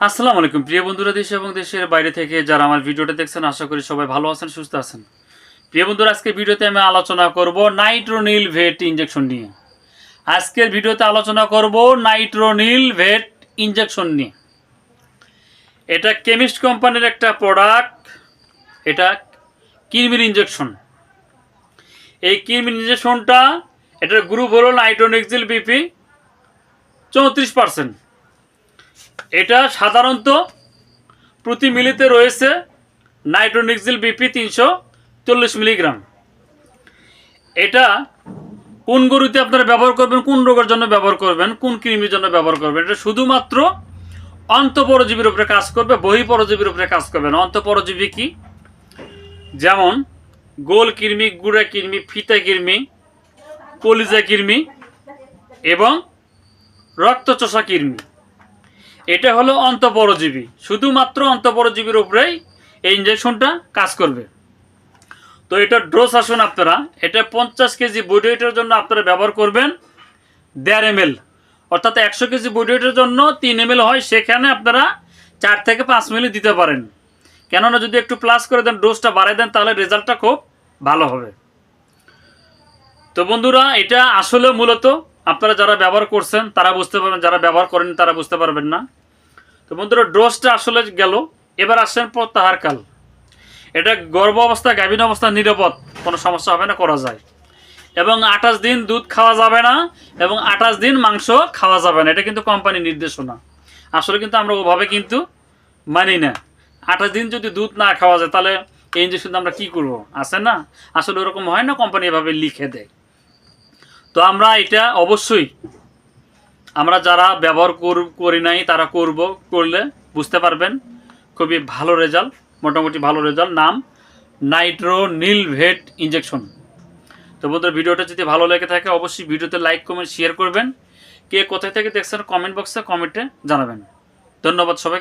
আসসালামু আলাইকুম। প্রিয় বন্ধুরা, দেশ এবং দেশের বাইরে থেকে যারা আমার ভিডিওটা দেখছেন, আশা করি সবাই ভালো আছেন, সুস্থ আছেন। প্রিয় বন্ধুরা আজকে ভিডিওতে আমি আলোচনা করব নাইট্রোনিল ভেট ইঞ্জেকশন নিয়ে। আজকের ভিডিওতে আলোচনা করব নাইট্রোনিল ভেট ইঞ্জেকশন নিয়ে। এটা কেমিস্ট কোম্পানির একটা প্রোডাক্ট, এটা কিরমির ইঞ্জেকশন এই কিরমির ইঞ্জেকশনটা এটার গ্রুপ হলো নাইট্রোনিক্সিল বিপি চৌত্রিশ পার্সেন্ট। এটা সাধারণত প্রতি মিলিতে রয়েছে নাইট্রোনিক্সিল বিপি তিনশো চল্লিশ মিলিগ্রাম। এটা কোন গরুতে আপনারা ব্যবহার করবেন, কোন রোগের জন্য ব্যবহার করবেন, কোন কৃমির জন্য ব্যবহার করবেন, এটা শুধুমাত্র অন্তঃপরজীবীর উপরে কাজ করবে, বহিঃপরজীবীর উপরে কাজ করবে না। অন্তঃপরজীবী কি? যেমন গোল কৃমি, গুড়া কৃমি, ফিতা কৃমি, কলিজা কৃমি এবং রক্তচোষা কৃমি। এটা হলো অন্তঃপরজীবী। শুধুমাত্র অন্তঃপরজীবীর উপরেই এই ইঞ্জেকশনটা কাজ করবে। তো এটা ডোজ আসুন আপনারা। এটা পঞ্চাশ কেজি বডি জন্য আপনারা ব্যবহার করবেন দেড় এম অর্থাৎ একশো কেজি বডি জন্য তিন এম হয়, সেখানে আপনারা চার থেকে পাঁচ মিলি দিতে পারেন। কেননা যদি একটু প্লাস করে দেন ডোজটা বাড়াই দেন, তাহলে রেজাল্টটা খুব ভালো হবে। তো বন্ধুরা, এটা আসলে মূলত আপনারা যারা ব্যবহার করছেন, তারা বুঝতে পারবেন, যারা ব্যবহার করেন তারা বুঝতে পারবেন না। তো বন্ধুরা, ডোজটা আসলে গেল। এবার আসছেন প্রত্যাহার কাল। এটা গর্ভ অবস্থা গাভীন অবস্থা নিরাপদ, কোনো সমস্যা হবে না, করা যায়। এবং আঠাশ দিন দুধ খাওয়া যাবে না, এবং আঠাশ দিন মাংস খাওয়া যাবে না। এটা কিন্তু কোম্পানির নির্দেশনা। আসলে কিন্তু আমরা ওভাবে কিন্তু মানি না। আঠাশ দিন যদি দুধ না খাওয়া যায়, তাহলে এই ইঞ্জেকশন আমরা কি করব? আছে না? আসলে ওরকম হয় না, কোম্পানি এভাবে লিখে দেয়। তো আমরা এটা অবশ্যই, আমরা যারা ব্যবহার কর- নাই, তারা করব, করলে বুঝতে পারবেন, খুবই ভালো রেজাল্ট মোটামুটি ভালো রেজাল্ট নাম নাইট্রো নীল ভেট ইঞ্জেকশন তো বন্ধুরা, ভিডিওটা যদি ভালো লেগে থাকে, অবশ্যই ভিডিওতে লাইক কমেন্ট শেয়ার করবেন। কে কোথায় থেকে দেখছেন কমেন্ট বক্সে কমেন্টে জানাবেন। ধন্যবাদ সবাই